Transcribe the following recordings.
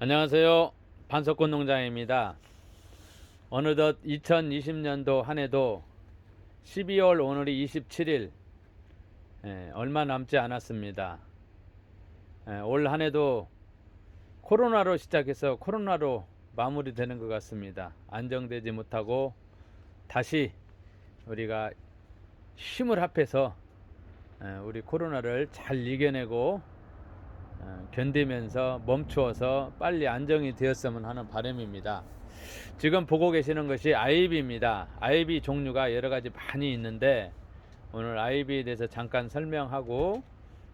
안녕하세요. 반석군 농장입니다. 어느덧 2020년도 한 해도 12월 오늘이 27일 예, 얼마 남지 않았습니다. 예, 올한 해도 코로나로 시작해서 코로나로 마무리되는 것 같습니다. 안정되지 못하고 다시 우리가 힘을 합해서 예, 우리 코로나를 잘 이겨내고 어, 견디면서 멈추어서 빨리 안정이 되었으면 하는 바람입니다. 지금 보고 계시는 것이 아이비입니다. 아이비 종류가 여러 가지 많이 있는데 오늘 아이비에 대해서 잠깐 설명하고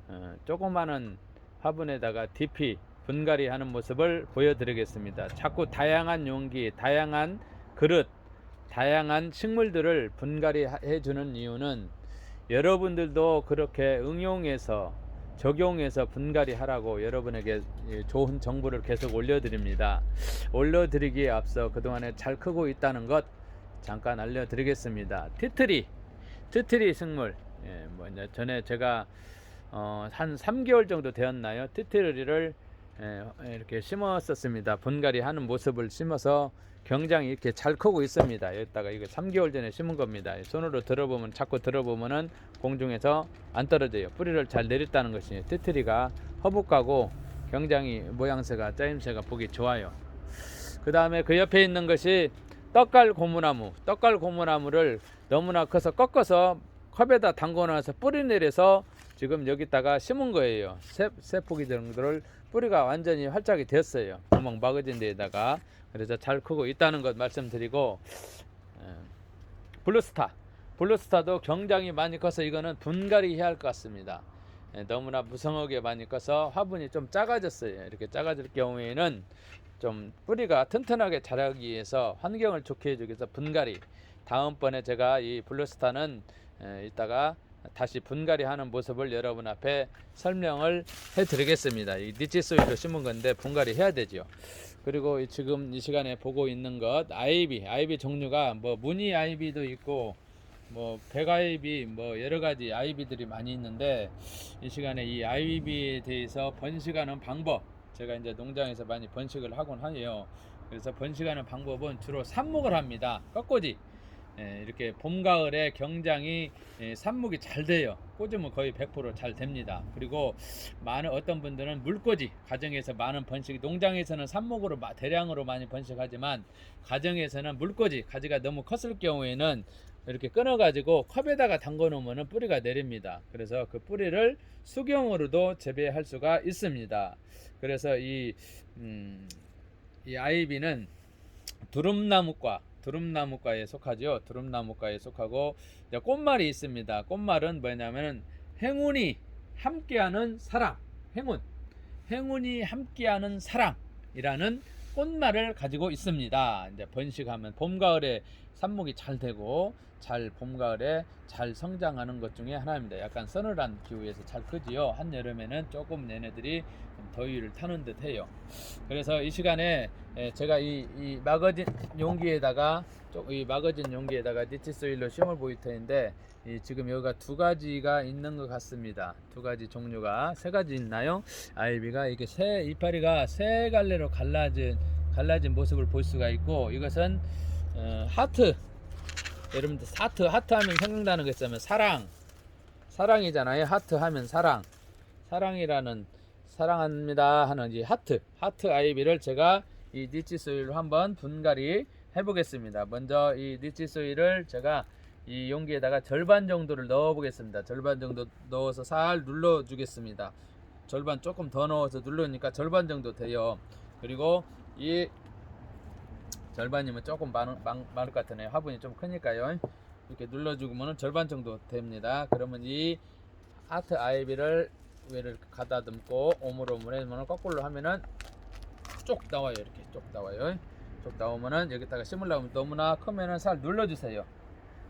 어, 조그마한 화분에다가 DP 분갈이 하는 모습을 보여드리겠습니다. 자꾸 다양한 용기, 다양한 그릇, 다양한 식물들을 분갈이 해주는 이유는 여러분들도 그렇게 응용해서 적용해서 분갈이 하라고 여러분에게 이 좋은 정보를 계속 올려드립니다. 올려드리기에 앞서 그동안에 잘 크고 있다는 것 잠깐 알려드리겠습니다. 티트리, 티트리 식물. 예, 뭐 전에 제가 어, 한 3개월 정도 되었나요? 티트리를 예, 이렇게 심었었습니다. 분갈이 하는 모습을 심어서 굉장히 이렇게 잘 크고 있습니다. 여기다가 이거 3개월 전에 심은 겁니다. 손으로 들어보면 자꾸 들어보면은 공중에서 안 떨어져요. 뿌리를 잘 내렸다는 것이 티트리가 허북하고 굉장히 모양새가 짜임새가 보기 좋아요. 그 다음에 그 옆에 있는 것이 떡갈 고무나무. 떡갈 고무나무를 너무나 커서 꺾어서 컵에다 담궈 놔서 뿌리 내려서 지금 여기다가 심은 거예요. 세, 세 포기 정도를 뿌리가 완전히 활짝이 됐어요. 구멍 막아진 데에다가 그래서 잘 크고 있다는 것 말씀드리고 에, 블루스타 블루스타도 굉장히 많이 커서 이거는 분갈이 해야 할 것 같습니다. 에, 너무나 무성하게 많이 커서 화분이 좀 작아졌어요. 이렇게 작아질 경우에는 좀 뿌리가 튼튼하게 자라기 위해서 환경을 좋게 해주기 위해서 분갈이 다음번에 제가 이 블루스타는 에, 이따가 다시 분갈이 하는 모습을 여러분 앞에 설명을 해 드리겠습니다. 이 니치 소이로 심은 건데 분갈이 해야 되죠. 그리고 이 지금 이 시간에 보고 있는 것 아이비, 아이비 종류가 뭐 무늬 아이비도 있고 뭐 백아이비 뭐 여러 가지 아이비들이 많이 있는데 이 시간에 이 아이비에 대해서 번식하는 방법 제가 이제 농장에서 많이 번식을 하곤 하요. 그래서 번식하는 방법은 주로 삽목을 합니다. 꺾꽂이. 예, 이렇게 봄 가을에 굉장히 예, 삽목이 잘 돼요. 꽂으면 거의 100%잘 됩니다. 그리고 많은 어떤 분들은 물꽂이 가정에서 많은 번식 농장에서는 삽목으로 마- 대량으로 많이 번식하지만 가정에서는 물꽂이 가지가 너무 컸을 경우에는 이렇게 끊어 가지고 컵에다가 담궈 놓으면 뿌리가 내립니다. 그래서 그 뿌리를 수경으로도 재배할 수가 있습니다. 그래서 이, 음, 이 아이비는 두릅나무과 두릅나무과에 속하죠. 두릅나무과에 속하고 꽃말이 있습니다. 꽃말은 뭐냐면은 행운이 함께하는 사랑, 행운, 행운이 함께하는 사랑이라는 꽃말을 가지고 있습니다. 이제 번식하면 봄 가을에 삽목이 잘 되고 잘 봄 가을에 잘 성장하는 것 중에 하나입니다. 약간 서늘한 기후에서 잘 크지요. 한 여름에는 조금 얘네들이 좀 더위를 타는 듯 해요. 그래서 이 시간에 예, 제가 이, 이 마거진 용기에다가 쪽- 이 마거진 용기에다가 니치소일로 심을 보이터인데 이 지금 여기가 두 가지가 있는 것 같습니다. 두 가지 종류가 세 가지 있나요? 아이비가 이게 세 이파리가 세 갈래로 갈라진 갈라진 모습을 볼 수가 있고 이것은 어, 하트 여러분들 하트 하트 하면 생각나는 게 있으면 사랑 사랑이잖아요. 하트 하면 사랑 사랑이라는 사랑합니다 하는 이 하트 하트 아이비를 제가 이 니치 소일로 한번 분갈이 해보겠습니다. 먼저 이 니치 소일을 제가 이 용기에다가 절반 정도를 넣어 보겠습니다. 절반 정도 넣어서 살 눌러 주겠습니다. 절반 조금 더 넣어서 누르니까 절반 정도 돼요. 그리고 이 절반이면 조금 많, 많, 많을 것 같으네요. 화분이 좀 크니까요. 이렇게 눌러주면 절반 정도 됩니다. 그러면 이 하트 아이비를 위를 가다듬고 오물오물해면 거꾸로 하면은 쭉 나와요. 이렇게 쭉 나와요. 쭉 나오면은 여기다가 심으려면 너무나 크면은 살 눌러주세요.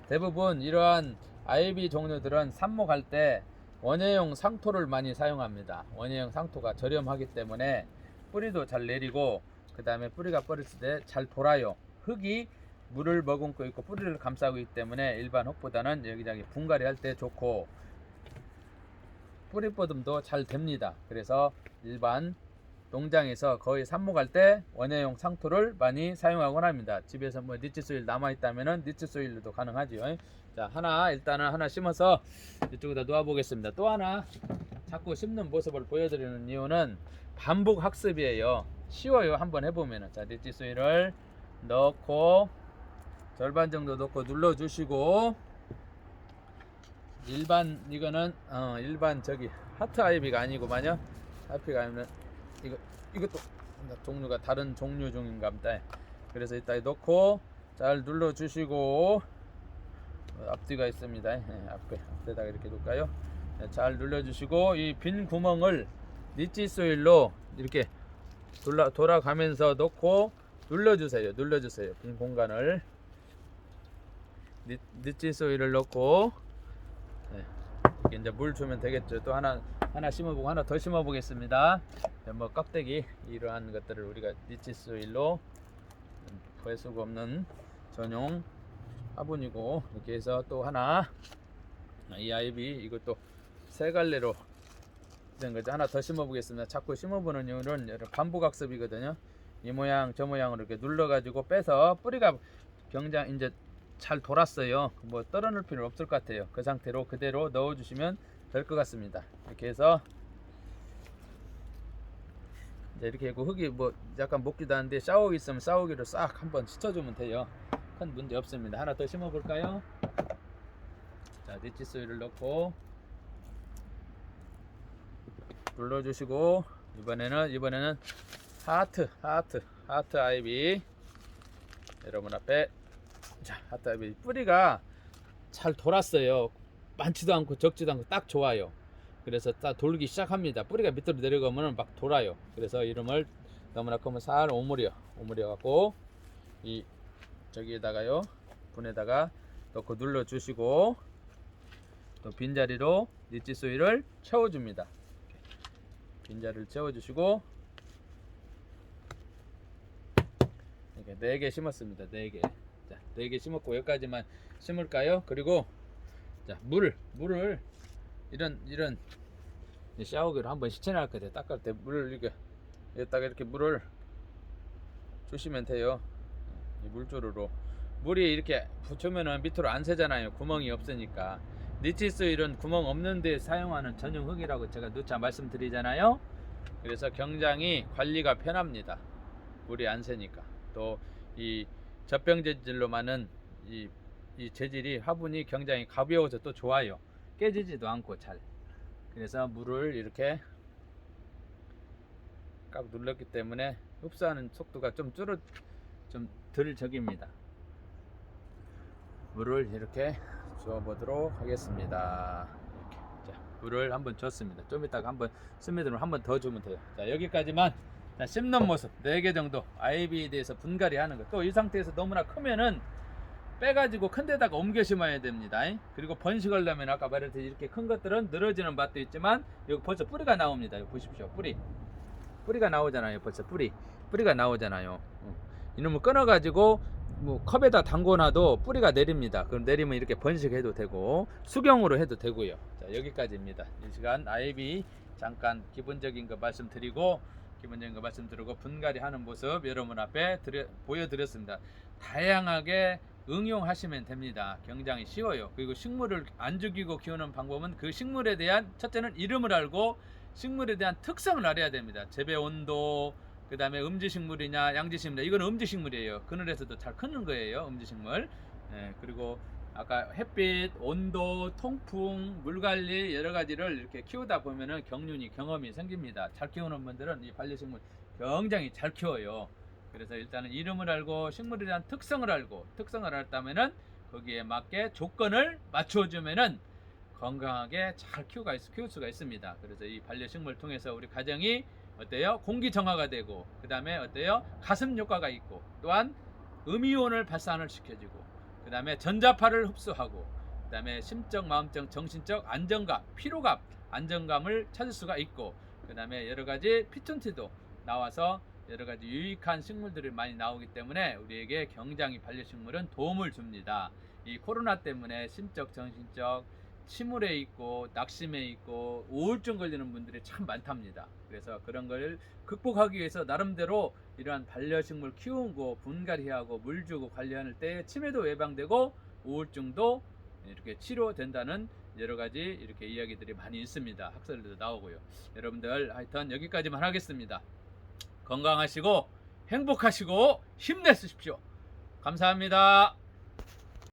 대부분 이러한 아이비 종류들은 삽목할 때 원예용 상토를 많이 사용합니다. 원예용 상토가 저렴하기 때문에 뿌리도 잘 내리고 그 다음에 뿌리가 뻗었을 때 잘 돌아요. 흙이 물을 머금고 있고 뿌리를 감싸고 있기 때문에 일반 흙보다는 여기저기 분갈이 할 때 좋고 뿌리 뻗음도 잘 됩니다. 그래서 일반 농장에서 거의 삽목할 때 원예용 상토를 많이 사용하곤 합니다. 집에서 뭐 니치 소일 남아 있다면은 니치 소일로도 가능하지요. 자 하나 일단은 하나 심어서 이쪽에다 놓아 보겠습니다. 또 하나 자꾸 심는 모습을 보여드리는 이유는 반복 학습이에요. 쉬워요. 한번 해보면은 자 소일을 넣고 절반 정도 넣고 눌러주시고 일반 이거는 어 일반 저기 하트 아이비가 아니고 만요 하트가 아니면 이거 이것도 종류가 다른 종류 중인가 보다. 그래서 이따 넣고 잘 눌러 주시고 앞뒤가 있습니다. 예, 앞에 앞에다가 이렇게 놓을까요? 네, 잘 눌러 주시고 이 빈 구멍을 니치 소일로 이렇게 돌아 돌아가면서 넣고 눌러 주세요. 눌러 주세요. 빈 공간을 소일을 넣고 네, 이제 물 주면 되겠죠. 또 하나 하나 심어보고 하나 더 심어보겠습니다. 네, 뭐 껍데기 이러한 것들을 우리가 니치 소일로 구할 수가 없는 전용 화분이고 이렇게 해서 또 하나 이 아이비 이것도 세 갈래로 된 거죠. 하나 더 심어보겠습니다. 자꾸 심어보는 이유는 반복학습이거든요. 이 모양 저 모양으로 이렇게 눌러가지고 빼서 뿌리가 병장 이제 잘 돌았어요. 뭐 떨어놓을 필요 없을 것 같아요. 그 상태로 그대로 넣어주시면 될 것 같습니다. 이렇게 해서 이제 이렇게 하고 흙이 뭐 약간 먹기도 하는데 샤워기 있으면 샤워기로 싹 한번 씻어주면 돼요. 큰 문제 없습니다. 하나 더 심어볼까요? 자, 니치 소일을 넣고 눌러주시고 이번에는 이번에는 하트 하트 하트 아이비 여러분 앞에 자 하트 아이비 뿌리가 잘 돌았어요. 많지도 않고 적지도 않고 딱 좋아요. 그래서 딱 돌기 시작합니다. 뿌리가 밑으로 내려가면 막 돌아요. 그래서 이름을 너무나 크면 살 오므려 오므려 갖고 이 저기에다가요 분에다가 넣고 눌러 주시고 또 빈자리로 니치 소일을 채워줍니다. 빈자리를 채워주시고 이렇게 네 개 심었습니다. 네 개. 자, 네 개 심었고 여기까지만 심을까요? 그리고 자, 물, 물을 이런 이런 이 샤워기로 한번 시쳐낼 거예요. 닦을 때 물을 이렇게 여기다가 이렇게 물을 주시면 돼요. 이 물주르로 물이 이렇게 붙으면은 밑으로 안 새잖아요. 구멍이 없으니까. 니치스 이런 구멍 없는 데 사용하는 전용 흙이라고 제가 누차 말씀드리잖아요. 그래서 굉장히 관리가 편합니다. 물이 안 새니까. 또 이 젖병 재질로 많은 이, 이 재질이 화분이 굉장히 가벼워서 또 좋아요. 깨지지도 않고 잘. 그래서 물을 이렇게 꽉 눌렀기 때문에 흡수하는 속도가 좀 줄어 좀 덜 적입니다. 물을 이렇게 주어 보도록 하겠습니다. 자, 물을 한번 줬습니다. 좀 이따가 한번 스미드로 한번 더 주면 돼요. 자, 여기까지만 자, 씹는 모습 4개 정도 아이비에 대해서 분갈이 하는 거. 또이 상태에서 너무나 크면은 빼가지고 큰 데다가 옮겨 심어야 됩니다. 그리고 번식하려면 아까 말했듯이 이렇게 큰 것들은 늘어지는 맛도 있지만 여기 벌써 뿌리가 나옵니다. 여기 보십시오. 뿌리. 뿌리가 나오잖아요. 벌써 뿌리. 뿌리가 나오잖아요. 어. 이놈을 끊어가지고 뭐 컵에다 담궈놔도 뿌리가 내립니다. 그럼 내리면 이렇게 번식해도 되고 수경으로 해도 되고요. 자 여기까지입니다. 이 시간 아이비 잠깐 기본적인 거 말씀드리고 기본적인 거 말씀드리고 분갈이 하는 모습 여러분 앞에 드려, 보여드렸습니다. 다양하게 응용하시면 됩니다. 굉장히 쉬워요. 그리고 식물을 안 죽이고 키우는 방법은 그 식물에 대한 첫째는 이름을 알고 식물에 대한 특성을 알아야 됩니다. 재배 온도, 그 다음에 음지식물이냐 양지식물이냐 이거는 음지식물이에요. 그늘에서도 잘 크는 거예요. 음지식물. 예, 그리고 아까 햇빛, 온도, 통풍, 물관리 여러 가지를 이렇게 키우다 보면은 경륜이 경험이 생깁니다. 잘 키우는 분들은 이 반려식물 굉장히 잘 키워요. 그래서 일단은 이름을 알고 식물에 대한 특성을 알고 특성을 알았다면은 거기에 맞게 조건을 맞춰주면은 건강하게 잘 키우가 있, 키울 수가 있습니다. 그래서 이 반려식물 통해서 우리 가정이 어때요? 공기 정화가 되고 그 다음에 어때요? 가슴 효과가 있고 또한 음이온을 발산을 시켜주고 그 다음에 전자파를 흡수하고 그 다음에 심적, 마음적, 정신적 안정감, 피로감, 안정감을 찾을 수가 있고 그 다음에 여러 가지 피톤치도 나와서 여러 가지 유익한 식물들이 많이 나오기 때문에 우리에게 굉장히 반려식물은 도움을 줍니다. 이 코로나 때문에 심적, 정신적 침울해 있고 낙심해 있고 우울증 걸리는 분들이 참 많답니다. 그래서 그런 걸 극복하기 위해서 나름대로 이러한 반려식물 키우고 분갈이하고 물 주고 관리하는 때 치매도 예방되고 우울증도 이렇게 치료된다는 여러 가지 이렇게 이야기들이 많이 있습니다. 학설들도 나오고요. 여러분들 하여튼 여기까지만 하겠습니다. 건강하시고 행복하시고 힘내십시오. 감사합니다.